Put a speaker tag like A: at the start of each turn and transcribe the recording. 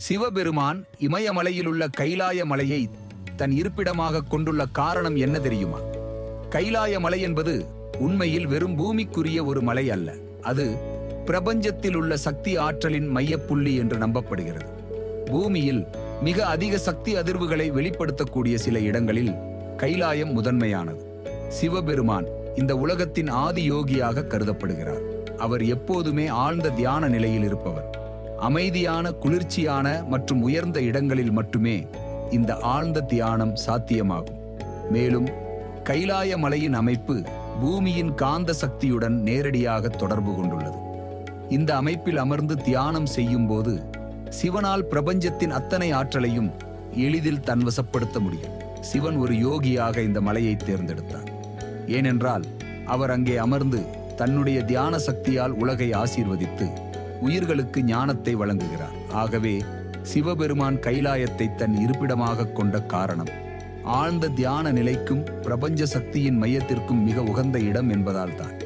A: சிவபெருமான் இமயமலையிலுள்ள கைலாய மலையை தன் இருப்பிடமாக கொண்டுள்ள காரணம் என்ன தெரியுமா? கைலாய மலை என்பது உண்மையில் வெறும் பூமிக்குரிய ஒரு மலை அல்ல. அது பிரபஞ்சத்தில் உள்ள சக்தி ஆற்றலின் மையப்புள்ளி என்று நம்பப்படுகிறது. பூமியில் மிக அதிக சக்தி அதிர்வுகளை வெளிப்படுத்தக்கூடிய சில இடங்களில் கைலாயம் முதன்மையானது. சிவபெருமான் இந்த உலகத்தின் ஆதி யோகியாக கருதப்படுகிறார். அவர் எப்போதுமே ஆழ்ந்த தியான நிலையில் இருப்பவர். அமைதியான குளிர்ச்சியான மற்றும் உயர்ந்த இடங்களில் மட்டுமே இந்த ஆழ்ந்த தியானம் சாத்தியமாகும். மேலும் கைலாய மலையின் அமைப்பு பூமியின் காந்த சக்தியுடன் நேரடியாக தொடர்பு கொண்டுள்ளது. இந்த அமைப்பில் அமர்ந்து தியானம் செய்யும்போது சிவனால் பிரபஞ்சத்தின் அத்தனை ஆற்றலையும் எளிதில் தன்வசப்படுத்த முடியும். சிவன் ஒரு யோகியாக இந்த மலையை தேர்ந்தெடுத்தார். ஏனென்றால் அவர் அங்கே அமர்ந்து தன்னுடைய தியான சக்தியால் உலகை ஆசீர்வதித்து உயிர்களுக்கு ஞானத்தை வழங்குகிறார். ஆகவே சிவபெருமான் கைலாயத்தை தன் இருப்பிடமாக கொண்ட காரணம். ஆழ்ந்த தியான நிலைக்கும் பிரபஞ்ச சக்தியின் மையத்திற்கும் மிக உகந்த இடம் என்பதால் தான்